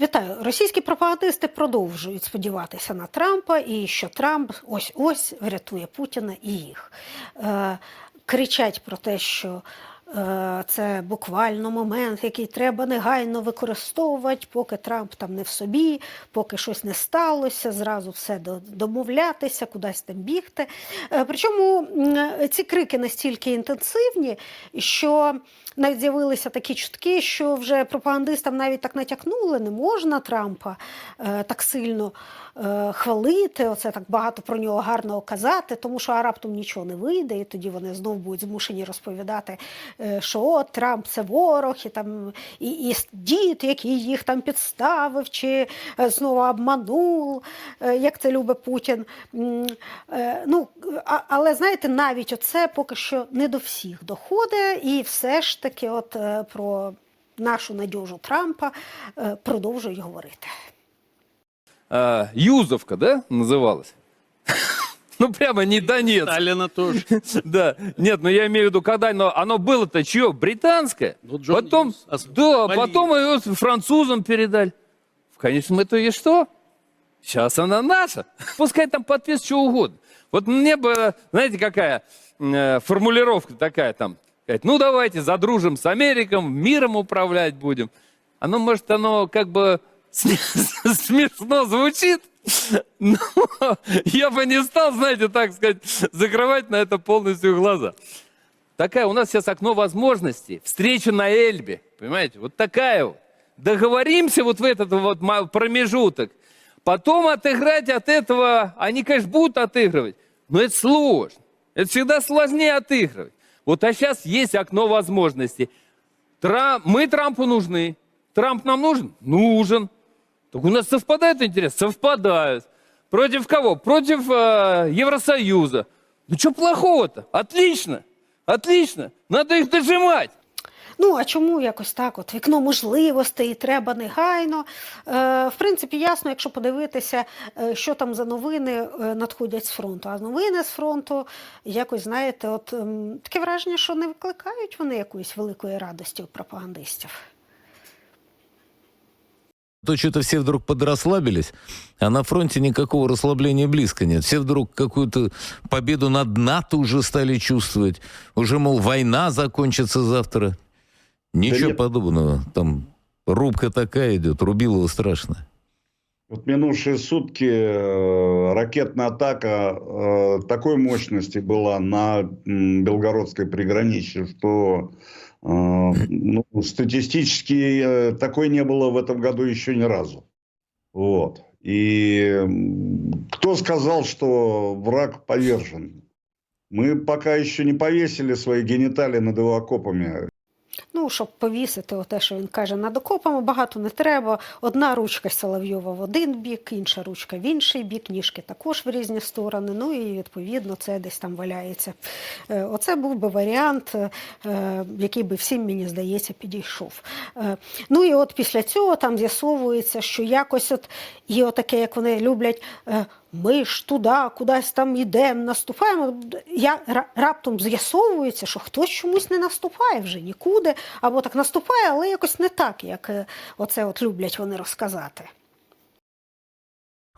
Вітаю. Російські пропагандисти продовжують сподіватися на Трампа і що Трамп ось ось врятує Путіна і їх. Е, кричать про те, що це буквально момент, який треба негайно використовувати, поки Трамп там не в собі, поки щось не сталося, зразу все домовлятися, кудись там бігти. Е, причому ці крики настільки інтенсивні, що навіть з'явилися такі чутки, що вже пропагандистам навіть так натякнули, не можна Трампа е, так сильно е, хвалити, оце так багато про нього гарного казати, тому що а раптом нічого не вийде, і тоді вони знов будуть змушені розповідати, е, що от Трамп це ворог, і там і, і дід, який їх там підставив, чи е, знову обманув, е, як це любить Путін. Е, Ну, але знаєте, навіть оце поки що не до всіх доходить, і все ж таки, от е, про нашу надіжу Трампа е, продовжують говорити. Юзовка, да, называлась? Ну, прямо не Донецк. Сталина тоже. Да, нет, ну я имею в виду, когда оно, оно было-то чье? Британское? Ну, Джон потом, да, потом ее французам передали. В конечном итоге что? Сейчас она наша. Пускай там подписывают что угодно. Вот мне бы, знаете, какая э, формулировка такая там. Ну, давайте задружим с Америком, миром управлять будем. Оно, может, оно как бы сме- смешно звучит, но я бы не стал, знаете, так сказать, закрывать на это полностью глаза. Такая у нас сейчас окно возможностей. Встреча на Эльбе. Понимаете? Вот такая вот. Договоримся вот в этот вот промежуток. Потом отыграть от этого, они, конечно, будут отыгрывать, но это сложно. Это всегда сложнее отыгрывать. Вот а сейчас есть окно возможностей. Тра- Мы Трампу нужны. Трамп нам нужен? Нужен. Так у нас совпадают интересы? Совпадают. Против кого? Против э, Евросоюза. Ну что плохого-то? Отлично. Отлично. Надо их дожимать. Ну а чому якось так? От вікно можливостей треба негайно. Е, в принципі, ясно, якщо подивитися, е, що там за новини е, надходять з фронту. А новини з фронту якось, знаєте, от таке враження, що не викликають вони якоїсь великої радості у пропагандистів. То что-то все вдруг подрасслабились, а на фронте никакого расслабления близко нет. Все вдруг какую-то победу над НАТО уже стали чувствовать. Уже, мол, война закончится завтра. Ничего нет. подобного. Там рубка такая идет, рубилова страшно. Вот минувшие сутки э, ракетная атака э, такой мощности была на Белгородской приграничье, что ну, статистически э, такой не было в этом году еще ни разу. Вот. И кто сказал, что враг повержен? Мы пока еще не повесили свои гениталии над его окопами. Ну, щоб повісити те, що він каже, над окопами багато не треба. Одна ручка Соловйова в один бік, інша ручка в інший бік, ніжки також в різні сторони. Ну і відповідно це десь там валяється. Е, Оце був би варіант, е, який би всім, мені здається, підійшов. Е, Ну і от після цього там з'ясовується, що якось от є отаке, як вони люблять. Ми ж туди, кудись там йдемо, наступаємо. Я раптом з'ясовується, що хтось чомусь не наступає вже нікуди, або так наступає, але якось не так, як е, оце от люблять вони розказати.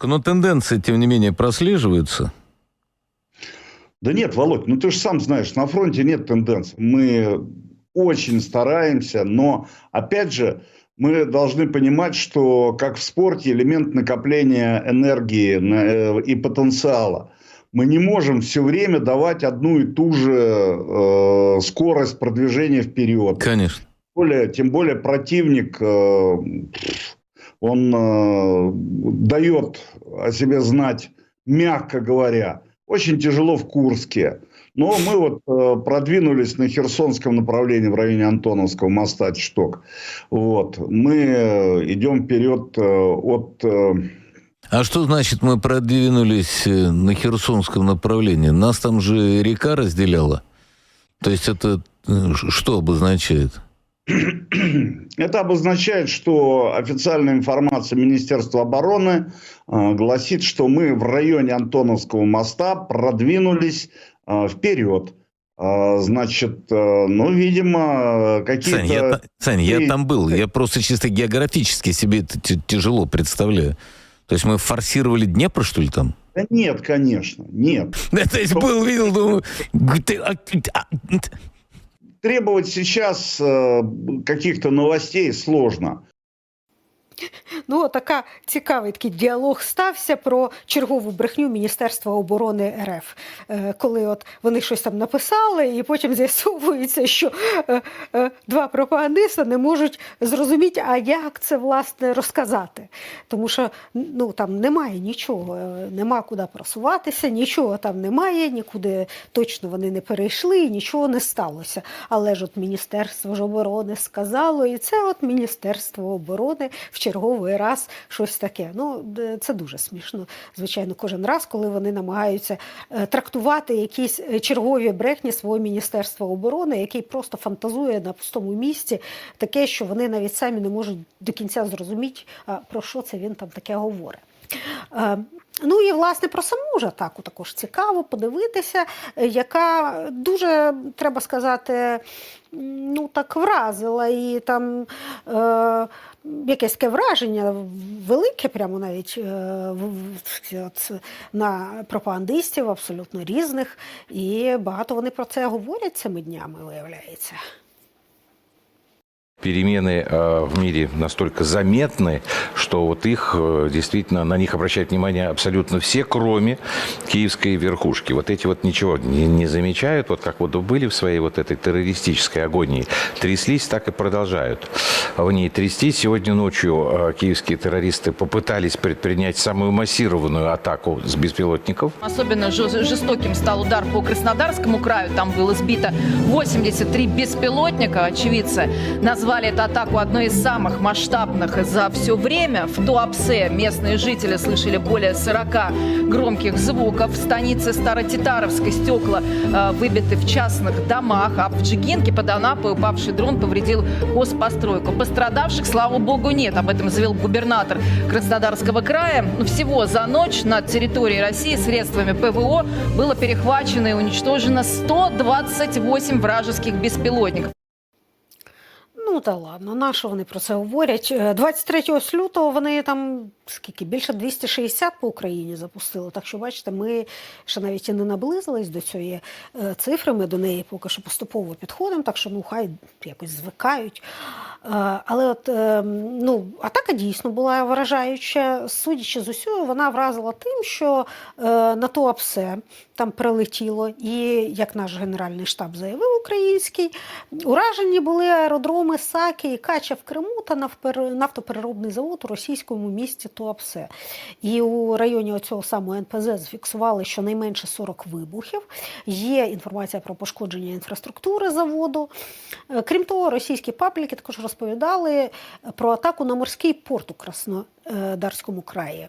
Но тенденции, тем не менее, прослеживаются. Да нет, Володь, ну ты же сам знаешь, на фронте нет тенденций. Мы очень стараемся, но, опять же, мы должны понимать, что, как в спорте, элемент накопления энергии э, и потенциала. Мы не можем все время давать одну и ту же э, скорость продвижения вперед. Конечно. более, тем более противник, э, он э, дает о себе знать, мягко говоря. Очень тяжело в Курске. Но мы вот э, продвинулись на Херсонском направлении в районе Антоновского моста Чток. Вот. Мы э, идем вперед э, от... э, А что значит мы продвинулись э, на Херсонском направлении? Нас там же река разделяла. То есть это э, что обозначает? Это обозначает, что официальная информация Министерства обороны э, гласит, что мы в районе Антоновского моста продвинулись вперед. А, Значит, э, ну, видимо, какие-то... Сань, я, Сань, я там был. Я просто чисто географически себе это тяжело представляю. То есть мы форсировали Днепр, что ли, там? Да нет, конечно, нет. Да, то есть был, видел, думаю... а, а, Требовать сейчас э, каких-то новостей сложно. Ну, така цікавий такий діалог стався про чергову брехню Міністерства оборони РФ, Е, коли от вони щось там написали, і потім з'ясовується, що е, е, два пропагандиста не можуть зрозуміти, а як це власне розказати. Тому що ну, там немає нічого, нема куди просуватися, нічого там немає, нікуди точно вони не перейшли, і нічого не сталося. Але ж от Міністерство ж оборони сказало, і це от Міністерство оборони в черговий раз щось таке. Ну, це дуже смішно. Звичайно, кожен раз, коли вони намагаються е, трактувати якісь е, чергові брехні свого Міністерства оборони, який просто фантазує на пустому місці, таке, що вони навіть самі не можуть до кінця зрозуміти, про що це він там таке говорить. Ну і власне про саму ж атаку також цікаво подивитися, е, яка дуже треба сказати, ну так вразила і там. Е, Якесь таке враження велике, прямо навіть е, в- от, на пропагандистів абсолютно різних, і багато вони про це говорять цими днями, виявляється. Перемены э, в мире настолько заметны, что вот их э, действительно на них обращают внимание абсолютно все, кроме киевской верхушки. Вот эти вот ничего не, не замечают, вот как вот были в своей вот этой террористической агонии, тряслись, так и продолжают в ней трясти. Сегодня ночью э, киевские террористы попытались предпринять самую массированную атаку с беспилотников. Особенно жестоким стал удар по Краснодарскому краю. Там было сбито 83 беспилотника. Очевидцы назвали эту атаку одной из самых масштабных за все время. В Туапсе местные жители слышали более 40 громких звуков. В станице Старотитаровской стекла э, выбиты в частных домах. А в Джигинке под Анапой упавший дрон повредил госпостройку. Пострадавших, слава богу, нет. Об этом заявил губернатор Краснодарского края. Всего за ночь на территории России средствами ПВО было перехвачено и уничтожено 128 вражеских беспилотников. Ну та ладно, на що вони про це говорять? Е, 23 лютого вони там скільки більше 260 по Україні запустили. Так що, бачите, ми ще навіть і не наблизились до цієї е, цифри. Ми до неї поки що поступово підходимо, так що ну хай якось звикають. Е, Але от е, ну, атака дійсно була вражаюча. Судячи з усього, вона вразила тим, що е, на Туапсе там прилетіло, і як наш генеральний штаб заявив український, уражені були аеродроми Саки і Кача в Криму та нафтопереробний завод у російському місті Туапсе. І у районі цього самого НПЗ зафіксували щонайменше 40 вибухів. Є інформація про пошкодження інфраструктури заводу. Крім того, російські пабліки також розповідали про атаку на морський порт у Краснодарському краї.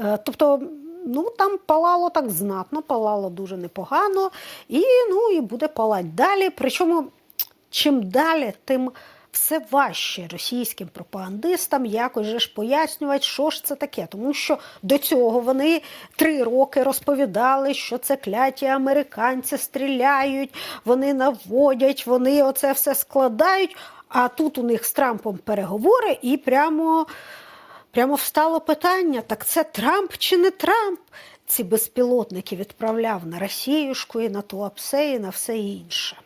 Е, Тобто, ну там палало так знатно, палало дуже непогано, і ну і буде палати далі. Причому чим далі, тим все важче російським пропагандистам якось же ж пояснювати, що ж це таке. Тому що до цього вони три роки розповідали, що це кляті американці стріляють, вони наводять, вони оце все складають. А тут у них з Трампом переговори, і прямо, прямо встало питання: так це Трамп чи не Трамп? Ці безпілотники відправляв на Росіюшку і на Туапсе, і на все інше.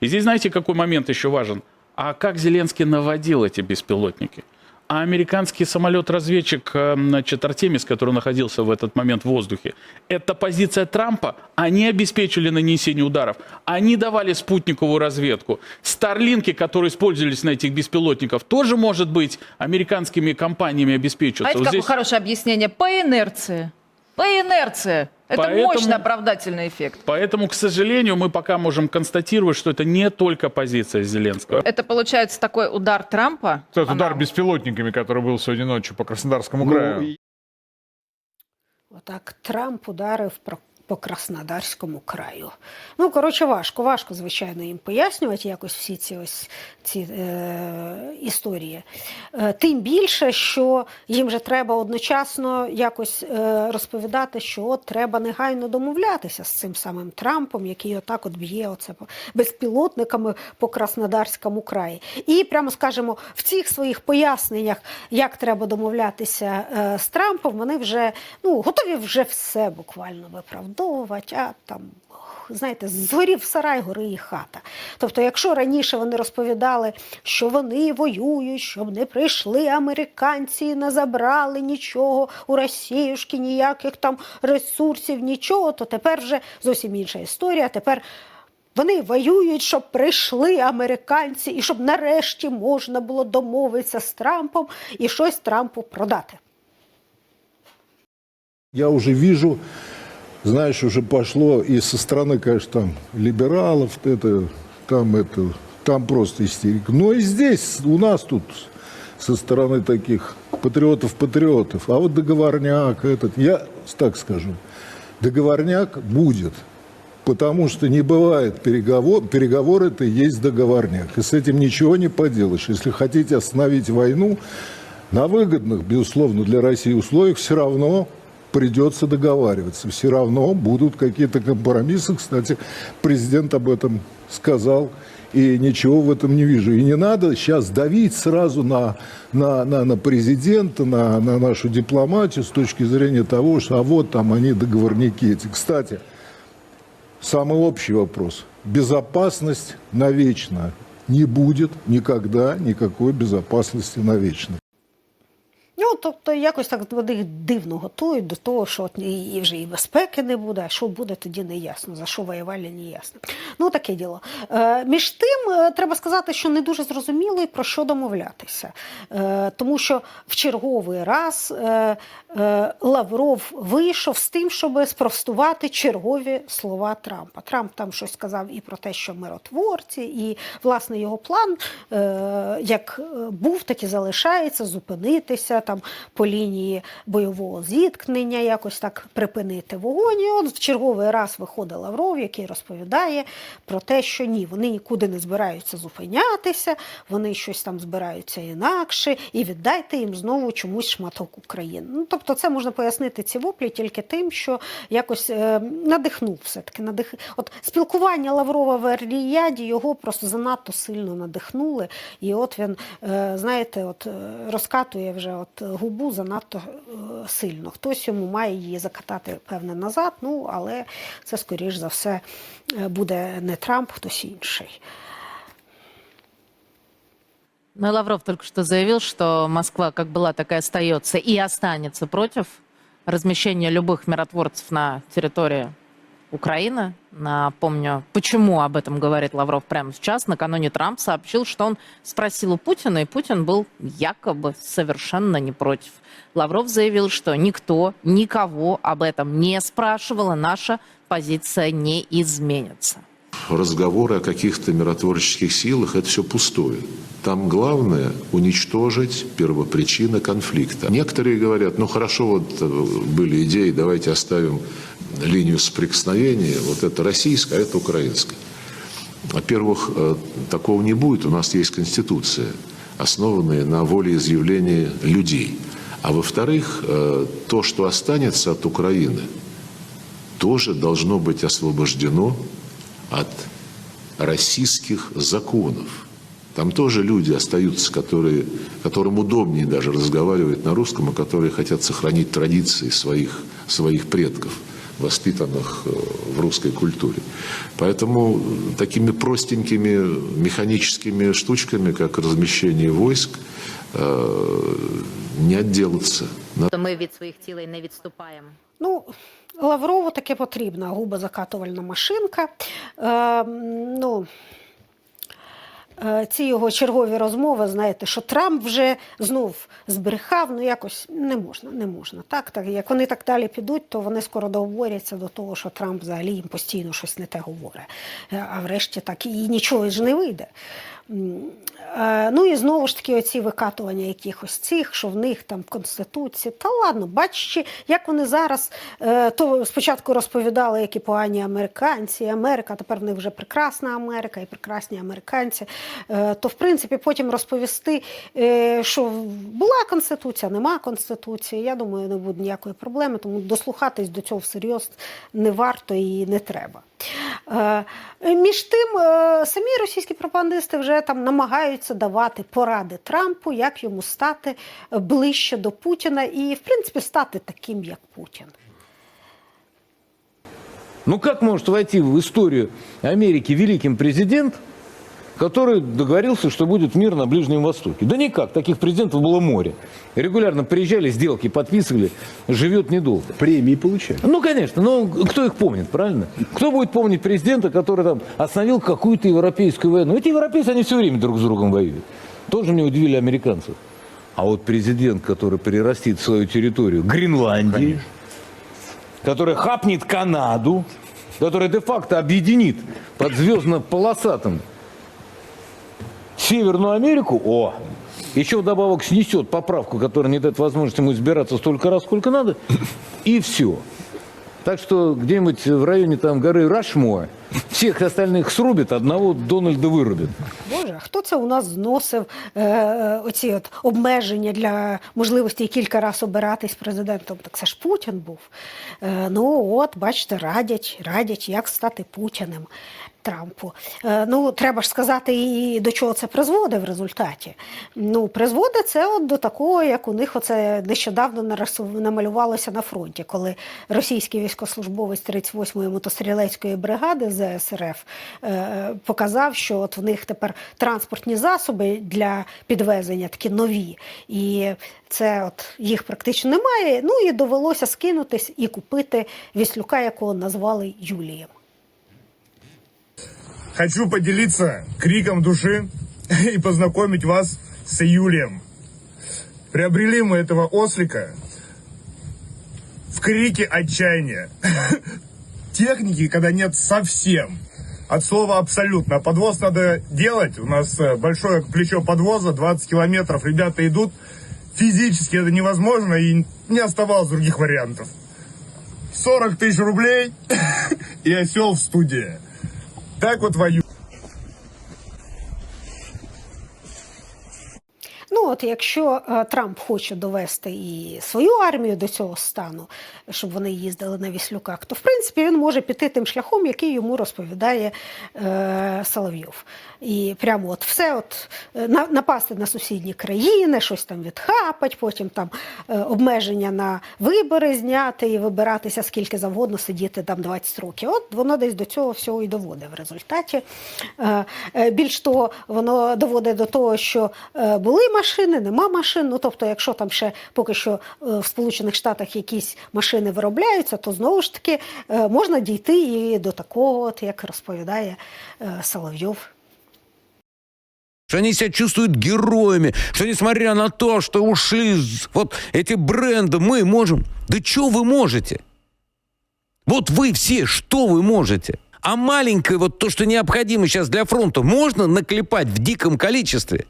И здесь знаете, какой момент еще важен? А как Зеленский наводил эти беспилотники? А американский самолет-разведчик э, значит, Артемис, который находился в этот момент в воздухе, это позиция Трампа. Они обеспечили нанесение ударов. Они давали спутниковую разведку. Старлинки, которые использовались на этих беспилотников, тоже, может быть, американскими компаниями обеспечиваются. Знаете, Вот какое здесь- хорошее объяснение? По инерции. По инерции. Это Поэтому- мощный оправдательный эффект. Поэтому, к сожалению, мы пока можем констатировать, что это не только позиция Зеленского. Это получается такой удар Трампа. Тот удар беспилотниками, который был сегодня ночью по Краснодарскому Ну, краю. и- Отак Трамп ударив про по Краснодарському краю. Ну, коротше, важко, важко, звичайно, їм пояснювати якось всі ці ось ці е, історії. Е, тим більше, що їм же треба одночасно якось е, розповідати, що от треба негайно домовлятися з цим самим Трампом, який отак от б'є оце безпілотниками по Краснодарському краї. І прямо скажемо, в цих своїх поясненнях, як треба домовлятися е, з Трампом, вони вже ну, готові вже все буквально виправдовувати, а там. Знаєте, згорів сарай, гори і хата. Тобто, якщо раніше вони розповідали, що вони воюють, щоб не прийшли американці, і не забрали нічого у Росіюшки, ніяких там ресурсів, нічого, то тепер вже зовсім інша історія. Тепер вони воюють, щоб прийшли американці, і щоб нарешті можна було домовитися з Трампом і щось Трампу продати. Я уже вижу, знаешь, уже пошло и со стороны, конечно, там либералов, это, там это, там просто истерика. Но и здесь у нас тут со стороны таких патриотов-патриотов. А вот договорняк этот, я так скажу, договорняк будет. Потому что не бывает переговор, переговор это и есть договорняк. И с этим ничего не поделаешь. Если хотите остановить войну, на выгодных, безусловно, для России условиях все равно придется договариваться. Все равно будут какие-то компромиссы. Кстати, президент об этом сказал. И ничего в этом не вижу. И не надо сейчас давить сразу на, на, на, на президента, на, на нашу дипломатию с точки зрения того, что а вот там они договорники эти. Кстати, самый общий вопрос. Безопасность навечно. Не будет никогда никакой безопасности навечно. Ну, тобто, якось так вони дивно готують до того, що от і вже і безпеки не буде, а що буде, тоді не ясно, за що воювали, не ясно. Ну, таке діло. Е, між тим, е, треба сказати, що не дуже зрозуміло, про що домовлятися. Е, тому що в черговий раз е, е, Лавров вийшов з тим, щоб спростувати чергові слова Трампа. Трамп там щось сказав і про те, що миротворці, і власне його план, е, як е, був, так і залишається зупинитися там по лінії бойового зіткнення, якось так припинити вогонь. І от в черговий раз виходить Лавров, який розповідає про те, що ні, вони нікуди не збираються зупинятися, вони щось там збираються інакше, і віддайте їм знову чомусь шматок України. Ну тобто, це можна пояснити ці воплі тільки тим, що якось е, надихнув все-таки. Надих... От спілкування Лаврова в Ріяді його просто занадто сильно надихнули. І от він, е, знаєте, от е, розкатує вже от губу занадто е, сильно. Хтось йому має її закатати певне назад, ну але це скоріш за все е, буде не Трамп, хтось інший. Ну и Лавров только что заявил, что Москва как была, так и остается и останется против размещения любых миротворцев на территории Украины. Напомню, почему об этом говорит Лавров прямо сейчас. Накануне Трамп сообщил, что он спросил у Путина, и Путин был якобы совершенно не против. Лавров заявил, что никто никого об этом не спрашивал, и наша позиция не изменится. разговоры о каких-то миротворческих силах – это все пустое. Там главное – уничтожить первопричины конфликта. Некоторые говорят, ну хорошо, вот э, были идеи, давайте оставим линию соприкосновения, вот это российская, а это украинская. Во-первых, э, такого не будет, у нас есть Конституция, основанная на волеизъявлении людей. А во-вторых, э, то, что останется от Украины, тоже должно быть освобождено от российских законов. Там тоже люди остаются, которые, которым удобнее даже разговаривать на русском, и которые хотят сохранить традиции своих, своих предков, воспитанных э, в русской культуре. Поэтому такими простенькими механическими штучками, как размещение войск, э, не отделаться. То ми від своїх цілей не відступаємо. Ну, Лаврову таке потрібна губозакатувальна машинка. Е, ну, е, ці його чергові розмови, знаєте, що Трамп вже знов збрехав, ну якось не можна, не можна. Так, так, як вони так далі підуть, то вони скоро договоряться до того, що Трамп взагалі їм постійно щось не те говорить. Е, А врешті так і нічого ж не вийде. Е, Ну і знову ж таки, оці викатування якихось цих, що в них там в Конституції. Та ладно, бачиш, як вони зараз е, то спочатку розповідали, які погані американці, Америка, тепер в них вже прекрасна Америка і прекрасні американці. Е, То в принципі потім розповісти, що була конституція, нема конституції. Я думаю, не буде ніякої проблеми, тому дослухатись до цього всерйоз не варто і не треба. Е, Між тим, е, самі російські пропагандисти вже там намагаються давати поради Трампу, як йому стати ближче до Путіна і, в принципі, стати таким, як Путін. Ну как может войти в историю Америки великим президент, который договорился, что будет мир на Ближнем Востоке? Да никак, таких президентов было море. Регулярно приезжали, сделки подписывали, живет недолго. Премии получают. Ну, конечно, но кто их помнит, правильно? Кто будет помнить президента, который там остановил какую-то европейскую войну? Эти европейцы, они все время друг с другом воюют. Тоже мне удивили американцев. А вот президент, который перерастит свою территорию Гренландии, который хапнет Канаду, который де-факто объединит под звездно-полосатым Северную Америку, о, еще вдобавок снесет поправку, которая не дает возможности ему избираться столько раз, сколько надо, и все. Так что где-нибудь в районе там горы Рашмоа всех остальных срубит, одного Дональда вырубит. Боже, а хто це у нас зносив е, е, оці от обмеження для можливості кілька разів обиратись президентом? Так це ж Путін був. Е, ну от, бачите, радять, радять, як стати Путіним. Трампу. Е, Ну, треба ж сказати, і до чого це призводить в результаті. Ну, призводить це от до такого, як у них оце нещодавно намалювалося на фронті, коли російський військовослужбовець 38-ї мотострілецької бригади ЗСРФ е, показав, що от в них тепер транспортні засоби для підвезення такі нові. І це от їх практично немає. Ну і довелося скинутись і купити віслюка, якого назвали Юлієм. Хочу поделиться криком души и познакомить вас с Юлием. Приобрели мы этого ослика в крике отчаяния. Техники, когда нет совсем. От слова абсолютно. Подвоз надо делать. У нас э, большое плечо подвоза, 20 километров. Ребята идут. Физически это невозможно и не оставалось других вариантов. 40 тысяч рублей и осел в студии. Так вот вою. Ну, от якщо е, Трамп хоче довести і свою армію до цього стану, щоб вони їздили на віслюках, то в принципі він може піти тим шляхом, який йому розповідає е, Соловйов. І прямо от все от е, на- напасти на сусідні країни, щось там відхапать, потім там е, обмеження на вибори зняти і вибиратися скільки завгодно, сидіти там 20 років. От воно десь до цього всього і доводить в результаті. Більш того, воно доводить до того, що були машини, нема машин. Ну тобто, якщо там ще поки що е, в Сполучених Штатах якісь машини виробляються, то знову ж таки е, можна дійти і до такого, от як розповідає е, Соловйов. Что они себя чувствуют героями, что несмотря на то, что ушли с- вот эти бренды, мы можем. Да что вы можете? Вот вы все, что вы можете? А маленькое вот то, что необходимо сейчас для фронта, можно наклепать в диком количестве?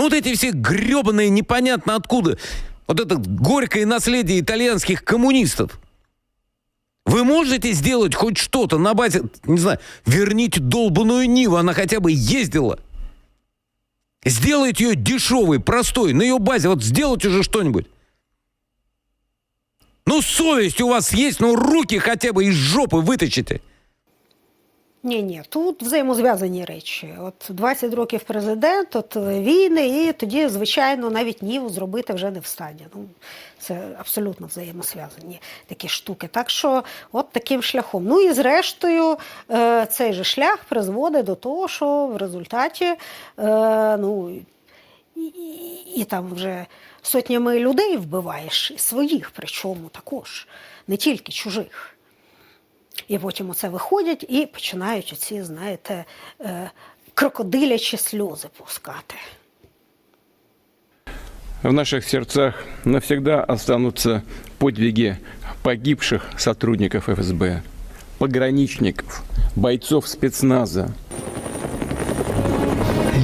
ну вот эти все гребаные непонятно откуда, вот это горькое наследие итальянских коммунистов. Вы можете сделать хоть что-то на базе, не знаю, верните долбанную Ниву, она хотя бы ездила. Сделайте ее дешевой, простой, на ее базе, вот сделайте уже что-нибудь. Ну, совесть у вас есть, ну, руки хотя бы из жопы вытащите. Ні, ні, тут взаємозв'язані речі. От 20 років президент, от війни, і тоді, звичайно, навіть ніву зробити вже не в стані. Ну, це абсолютно взаємосв'язані такі штуки. Так що, от таким шляхом. Ну і зрештою, е, цей же шлях призводить до того, що в результаті, е, ну, і, і, і там вже сотнями людей вбиваєш, і своїх, причому також, не тільки чужих. І потім оце виходять і починають оці, знаєте, е, крокодилячі сльози пускати. В наших сердцах навсегда останутся подвиги погибших сотрудников ФСБ, пограничников, бойцов спецназа,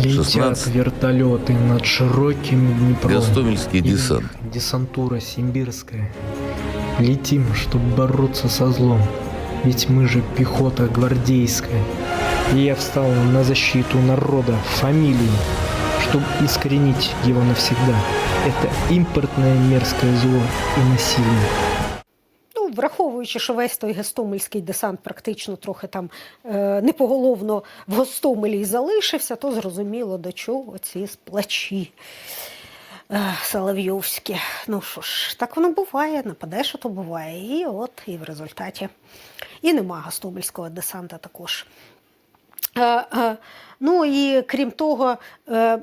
16. Летят вертолеты над широким Днепром. Гастомельский И десант. их Десантура симбирская. Летим, чтобы бороться со злом. Ведь мы же пехота гвардейская. И я встал на защиту народа, фамилии, чтобы искоренить его навсегда. Это импортное мерзкое зло и насилие. Ну, враховуючи, що весь той гостомельський десант практично трохи там е, непоголовно в Гостомелі і залишився, то зрозуміло, до чого ці сплачі е, Соловйовські. Ну що ж, так воно буває, нападеш, а то буває. І от і в результаті. І нема Гастомельського десанта також. Е, е, ну і крім того, е,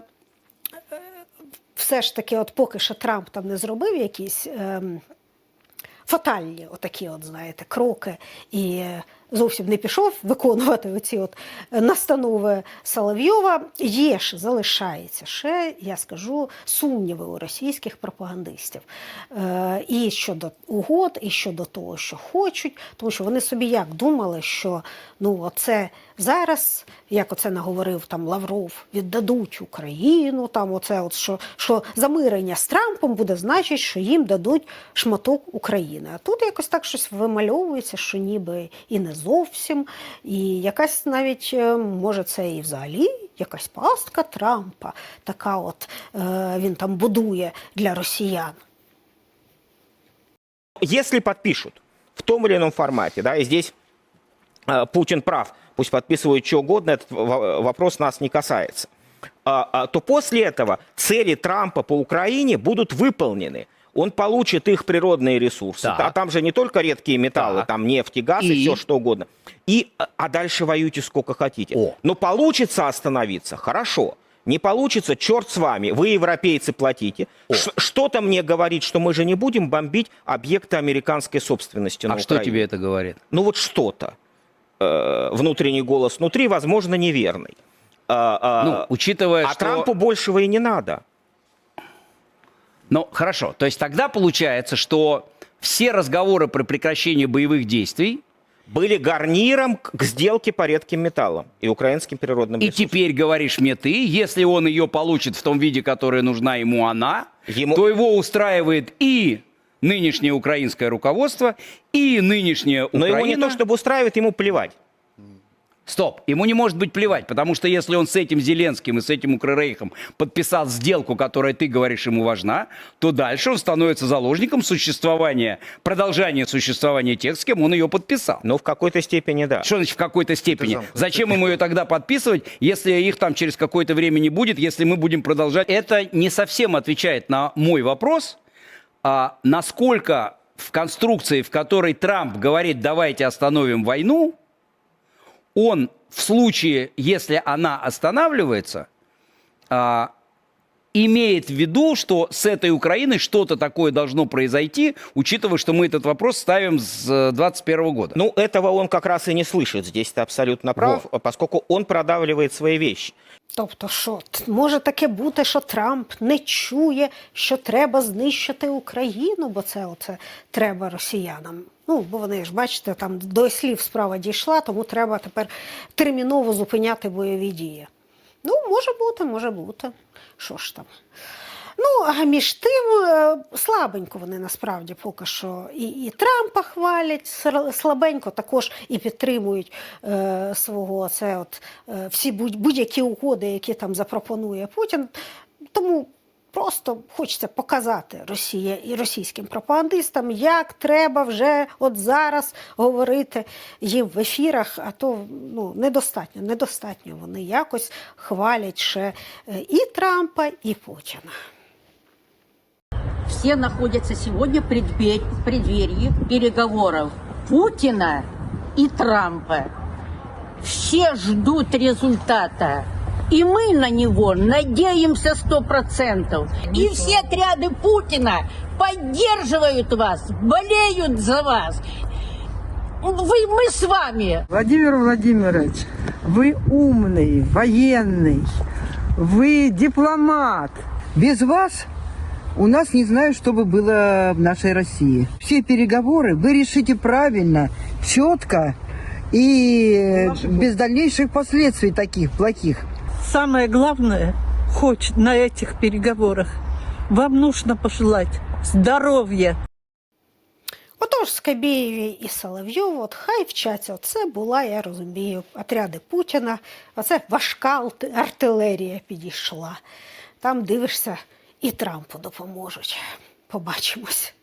все ж таки, от поки що Трамп там не зробив якісь. ем, фатальні, отакі, от, знаєте, кроки, і зовсім не пішов виконувати оці от настанови Соловйова. Є ж, залишається ще, я скажу, сумніви у російських пропагандистів. Е, і щодо угод, і щодо того, що хочуть, тому що вони собі як думали, що ну, оце зараз, як оце наговорив там Лавров, віддадуть Україну, там оце от що, що замирення з Трампом буде значить, що їм дадуть шматок України. А тут якось так щось вимальовується, що ніби і не зовсім, і якась навіть е, може це і взагалі якась пастка Трампа, така от е, він там будує для росіян. Если подпишут в том или ином формате, да, и здесь э, Путин прав, пусть подписывают что угодно, этот вопрос нас не касается, а, а, то после этого цели Трампа по Украине будут выполнены. Он получит их природные ресурсы. Так. А там же не только редкие металлы, Так. там нефть и газ и, И? все что угодно. И, а- а дальше воюйте сколько хотите. О. Но получится остановиться, хорошо. Не получится, черт с вами, вы, европейцы, платите. Что-то мне говорит, что мы же не будем бомбить объекты американской собственности на А что Украине. тебе это говорит? Ну вот что-то. Э, внутренний голос внутри, возможно, неверный. А, а, Ну, учитывая, а что... Трампу большего и не надо. Ну, хорошо. То есть тогда получается, что все разговоры про прекращение боевых действий Были гарниром к сделке по редким металлам и украинским природным И ресурсам. теперь говоришь мне ты, если он ее получит в том виде, которая нужна ему она, Ему- то его устраивает и нынешнее украинское руководство, и нынешняя Но Украина. ему не то, чтобы устраивает, ему плевать. Стоп, ему не может быть плевать, потому что если он с этим Зеленским и с этим Укррейхом подписал сделку, которая, ты говоришь, ему важна, то дальше он становится заложником существования, продолжания существования тех, с кем он ее подписал. Ну, в какой-то степени да. Что значит в какой-то степени? Зачем ему ее тогда подписывать, если их там через какое-то время не будет, если мы будем продолжать? Это не совсем отвечает на мой вопрос, а насколько в конструкции, в которой Трамп говорит, давайте остановим войну, он в случае, если она останавливается, а, имеет в виду, что с этой Украиной что-то такое должно произойти, учитывая, что мы этот вопрос ставим с 21 года. Ну, этого он как раз и не слышит. Здесь ты абсолютно прав, поскольку он продавливает свои вещи. Тобто, що т- може таке бути, що Трамп не чує, що треба знищити Україну, бо це оце треба росіянам. Ну, бо вони ж бачите, там до слів справа дійшла, тому треба тепер терміново зупиняти бойові дії. Ну, може бути, може бути. Що ж там? Ну, а між тим, е, слабенько вони насправді поки що і, і Трампа хвалять, слабенько також і підтримують е, свого це от, е, всі будь- будь-які угоди, які там запропонує Путін. Тому просто хочеться показати Росія і російським пропагандистам, як треба вже от зараз говорити їм в ефірах, а то ну, недостатньо, недостатньо. Вони якось хвалять ще е, і Трампа, і Путіна. Все находятся сегодня в преддвер- в преддверии переговоров Путина и Трампа. Все ждут результата. И мы на него надеемся сто процентов. И все отряды Путина поддерживают вас, болеют за вас. Вы, мы с вами. Владимир Владимирович, вы умный, военный, вы дипломат. Без вас у нас не знаю, что бы было в нашей России. Все переговоры вы решите правильно, четко и без дальнейших последствий таких плохих. Самое главное, хоть на этих переговорах, вам нужно пожелать здоровья. Отож, Скабєєві і Соловйову, от хай вчаться. Оце була, я розумію, отряди Путіна. Оце важка артилерія підійшла. Там дивишся, і Трампу допоможуть. Побачимось.